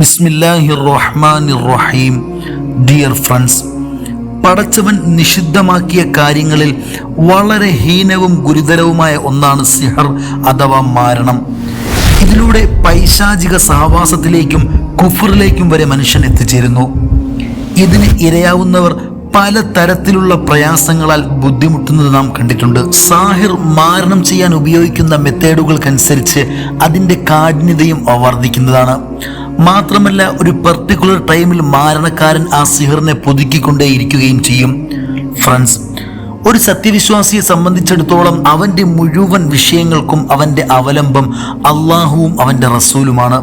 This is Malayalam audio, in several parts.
ബിസ്മില്ലാഹിർ റഹ്മാനിർ റഹീം ഡിയർ ഫ്രണ്ട്സ് പടച്ചവൻ നിഷിദ്ധമാക്കിയ കാര്യങ്ങളിൽ വളരെ ഹീനവും ഗുരുതരവുമായ ഒന്നാണ് സിഹർ അഥവാ മാരണം. ഇതിലൂടെ പൈശാചിക സഹവാസത്തിലേക്കും കുഫറിലേക്കും വരെ മനുഷ്യൻ എത്തിച്ചേരുന്നു. ഇതിന് ഇരയാവുന്നവർ പല തരത്തിലുള്ള പ്രയാസങ്ങളാൽ ബുദ്ധിമുട്ടുന്നത് നാം കണ്ടിട്ടുണ്ട്. സാഹിർ മാരണം ചെയ്യാൻ ഉപയോഗിക്കുന്ന മെത്തേഡുകൾക്കനുസരിച്ച് അതിന്റെ കാഠിന്യതയും വർദ്ധിക്കുന്നതാണ്. മാത്രമല്ല ഒരു പെർട്ടിക്കുലർ ടൈമിൽ മാരണക്കാരൻ ആ സിഹറിനെ പുതുക്കിക്കൊണ്ടേയിരിക്കുകയും ചെയ്യും. ഫ്രണ്ട്സ് ഒരു സത്യവിശ്വാസിയെ സംബന്ധിച്ചിടത്തോളം അവന്റെ മുഴുവൻ വിഷയങ്ങൾക്കും അവന്റെ അവലംബം അള്ളാഹുവും അവന്റെ റസൂലുമാണ്.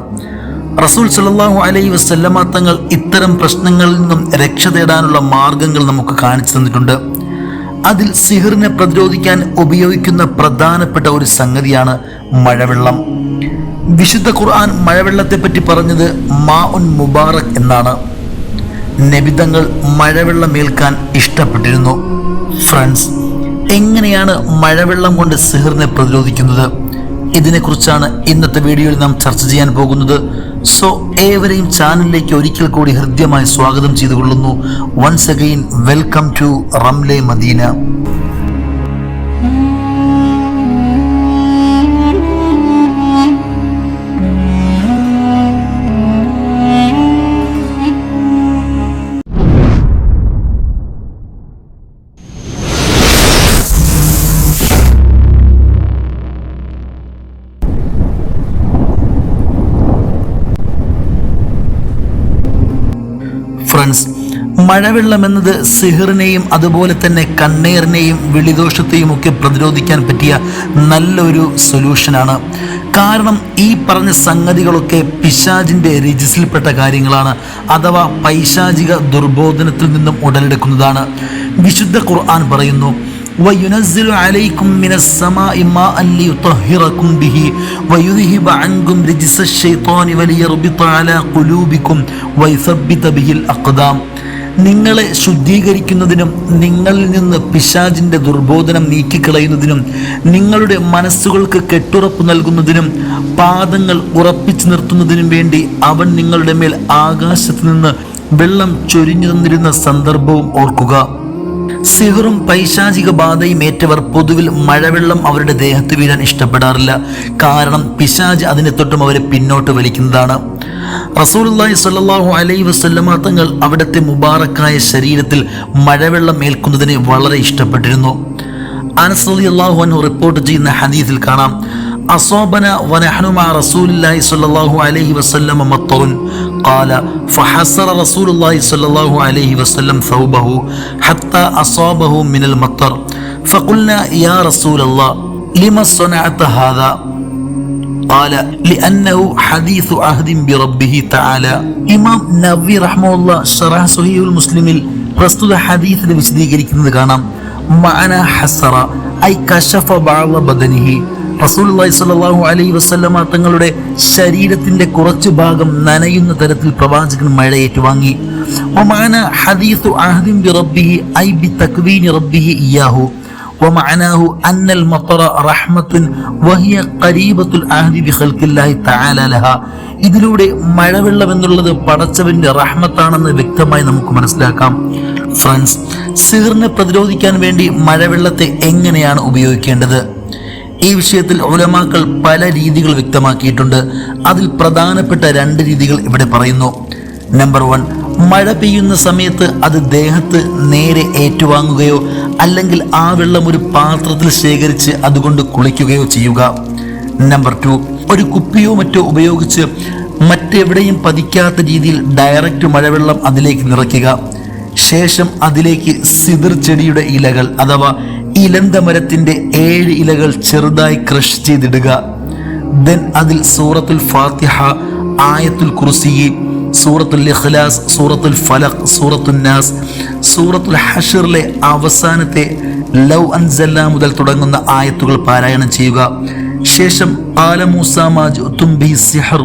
റസൂൽ സല്ലല്ലാഹു അലൈ വസല്ലമ തങ്ങൾ ഇത്തരം പ്രശ്നങ്ങളിൽ നിന്നും രക്ഷ തേടാനുള്ള മാർഗങ്ങൾ നമുക്ക് കാണിച്ചു തന്നിട്ടുണ്ട്. അതിൽ സിഹിറിനെ പ്രതിരോധിക്കാൻ ഉപയോഗിക്കുന്ന പ്രധാനപ്പെട്ട ഒരു സംഗതിയാണ് മഴവെള്ളം. വിശുദ്ധ ഖുർആൻ മഴവെള്ളത്തെപ്പറ്റി പറഞ്ഞത് മാ ഉൻ മുബാറക് എന്നാണ്. നബിതങ്ങൾ മഴവെള്ളം മഴവെള്ളമേൽക്കാൻ ഇഷ്ടപ്പെട്ടിരുന്നു. ഫ്രണ്ട്സ് എങ്ങനെയാണ് മഴവെള്ളം കൊണ്ട് സിഹറിനെ പ്രതിരോധിക്കുന്നത്? ഇതിനെക്കുറിച്ചാണ് ഇന്നത്തെ വീഡിയോയിൽ നാം ചർച്ച ചെയ്യാൻ പോകുന്നത്. സോ ഏവരെയും ചാനലിലേക്ക് ഒരിക്കൽ കൂടി ഹൃദ്യമായി സ്വാഗതം ചെയ്തുകൊള്ളുന്നു. Once again welcome to Ramle Medina. Friends മഴവെള്ളം എന്നത് സിഹിറിനെയും അതുപോലെ തന്നെ കണ്ണീറിനെയും വിളിദോഷത്തെയും ഒക്കെ പ്രതിരോധിക്കാൻ പറ്റിയ നല്ലൊരു സൊല്യൂഷനാണ്. കാരണം ഈ പറഞ്ഞ സംഗതികളൊക്കെ പിശാജിന്റെ രജിസിൽപ്പെട്ട കാര്യങ്ങളാണ് അഥവാ പൈശാചിക ദുർബോധനത്തിൽ നിന്നും ഉടലെടുക്കുന്നതാണ്. വിശുദ്ധ ഖുർആൻ പറയുന്നു وينزل عليكم من السماء ماء ليطهركم به ويذهب عنكم رجس الشيطان وليربط على قلوبكم ويثبت به الأقدام നിങ്ങളെ ശുദ്ധീകരിക്കുന്നതിനും നിങ്ങളിൽ നിന്ന് പിശാജിൻ്റെ ദുർബോധനം നീക്കിക്കളയുന്നതിനും നിങ്ങളുടെ മനസ്സുകൾക്ക് കെട്ടുറപ്പ് നൽകുന്നതിനും പാദങ്ങൾ ഉറപ്പിച്ചു നിർത്തുന്നതിനും വേണ്ടി അവൻ നിങ്ങളുടെ മേൽ ആകാശത്ത് നിന്ന് വെള്ളം ചൊരിഞ്ഞു തന്നിരുന്ന സന്ദർഭവും ഓർക്കുക സിഹറും പൈശാചിക ബാധയും ഏറ്റവർ പൊതുവിൽ മഴവെള്ളം അവരുടെ ദേഹത്ത് വീഴാൻ ഇഷ്ടപ്പെടാറില്ല. കാരണം പിശാജ് അതിനെ തൊട്ടും അവരെ പിന്നോട്ട് വലിക്കുന്നതാണ്. റസൂലുള്ളാഹി സ്വല്ലല്ലാഹു അലൈഹി വസല്ലമ തങ്ങൾ അവിടുത്തെ മുബാറക്കായ ശരീരത്തിൽ മഴവെള്ളം ഏൽക്കുന്നതിനെ വളരെ ഇഷ്ടപ്പെട്ടിരുന്നു. അനസ് അള്ളാഹു റിപ്പോർട്ട് ചെയ്യുന്ന ഹദീസിൽ കാണാം. أصابنا ونحن مع رسول الله صلى الله عليه وسلم مطر قال فحسر رسول الله صلى الله عليه وسلم ثوبه حتى أصابه من المطر فقلنا يا رسول الله لما صنعت هذا قال لأنه حديث عهد بربه تعالى ഇമാം നവി റഹ്മുള്ള ഷറഹ് സുഹീഉൽ മുസ്ലിമിൽ പ്രസ്തുത ഹദീസിനെ വിശദീകരിക്കുന്നത് കാണാം മഅന ഹസറ ഐ കശഫ ബഅള ബദനിഹി റസൂലുള്ളാഹി സ്വല്ലല്ലാഹു അലൈഹി വസല്ലമ തങ്ങളുടെ ശരീരത്തിന്റെ കുറച്ചു ഭാഗം നനയുന്ന തരത്തിൽ പ്രവാചകൻ മഴ ഏറ്റുവാങ്ങി വമഅന ഹദീസു അഹ്ദിൻ ബിറബ്ബിഹി ഐ ബിതക്വീനി റബ്ബിഹി ഇയ്യാഹു ومعناه أن المطر رحمة وهي قريبة العهد بخلق الله تعالى لها ഇതിലൂടെ മഴവെള്ളം എന്നുള്ളത് പടച്ചവന്റെ റഹ്മത്താണെന്ന് വ്യക്തമായി നമുക്ക് മനസ്സിലാക്കാം ഫ്രണ്ട്സ് സിഹറിനെ പ്രതിരോധിക്കാൻ വേണ്ടി മഴവെള്ളത്തെ എങ്ങനെയാണ് ഉപയോഗിക്കേണ്ടത് ഈ വിഷയത്തിൽ ഉലമാക്കൾ പല രീതികൾ വ്യക്തമാക്കിയിട്ടുണ്ട്. അതിൽ പ്രധാനപ്പെട്ട രണ്ട് രീതികൾ ഇവിടെ പറയുന്നു. നമ്പർ വൺ മഴ പെയ്യുന്ന സമയത്ത് അത് ദേഹത്ത് നേരെ ഏറ്റുവാങ്ങുകയോ അല്ലെങ്കിൽ ആ വെള്ളം ഒരു പാത്രത്തിൽ ശേഖരിച്ച് അതുകൊണ്ട് കുളിക്കുകയോ ചെയ്യുക. നമ്പർ ടു ഒരു കുപ്പിയോ മറ്റോ ഉപയോഗിച്ച് മറ്റെവിടെയും പതിക്കാത്ത രീതിയിൽ ഡയറക്റ്റ് മഴവെള്ളം അതിലേക്ക് നിറയ്ക്കുക. ശേഷം അതിലേക്ക് സിതിർ ചെടിയുടെ ഇലകൾ അഥവാ ഇലന്തമരത്തിന്റെ ഏഴ് ഇലകൾ ചെറുതായി ക്രഷ് ചെയ്തിടുക. ദെൻ അതിൽ സൂറത്തുൽ ഫാത്തിഹ ആയത്തുൽ കുർസി സൂറത്തുൽ ഇഖ്ലാസ് സൂറത്തുൽ ഫലഖ് സൂറത്തുൽ നാസ് സൂറത്തുൽ ഹഷറിലെ അവസാനത്തെ ലൗ അൻസല്ല മുതൽ തുടങ്ങുന്ന ആയത്തുകൾ പാരായണം ചെയ്യുക. ശേഷം ആല മൂസാമാജ് തുംബി സിഹർ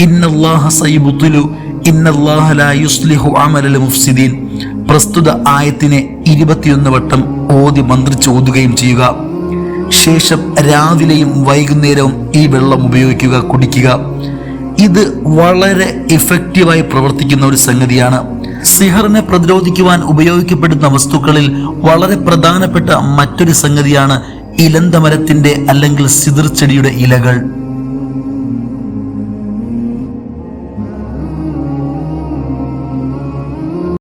ഇന്നല്ലാഹ സയ്യിബുത്തുലു ഇന്നല്ലാഹ ലാ യുസ്ലിഹു അമലൽ മുഫ്സിദീൻ. പ്രസ്തുത ആയത്തിനെ ഇരുപത്തിയൊന്ന് വട്ടം ഓതി മന്ത്രിച്ച് ഓതുകയും ചെയ്യുക. ശേഷം രാവിലെയും വൈകുന്നേരവും ഈ വെള്ളം ഉപയോഗിക്കുക കുടിക്കുക. ഇത് വളരെ ഇഫക്റ്റീവായി പ്രവർത്തിക്കുന്ന ഒരു സംഗതിയാണ്. സിഹറിനെ പ്രതിരോധിക്കുവാൻ ഉപയോഗിക്കപ്പെടുന്ന വസ്തുക്കളിൽ വളരെ പ്രധാനപ്പെട്ട മറ്റൊരു സംഗതിയാണ് ഇലന്തമരത്തിന്റെ അല്ലെങ്കിൽ സിതിർ ചെടിയുടെ ഇലകൾ.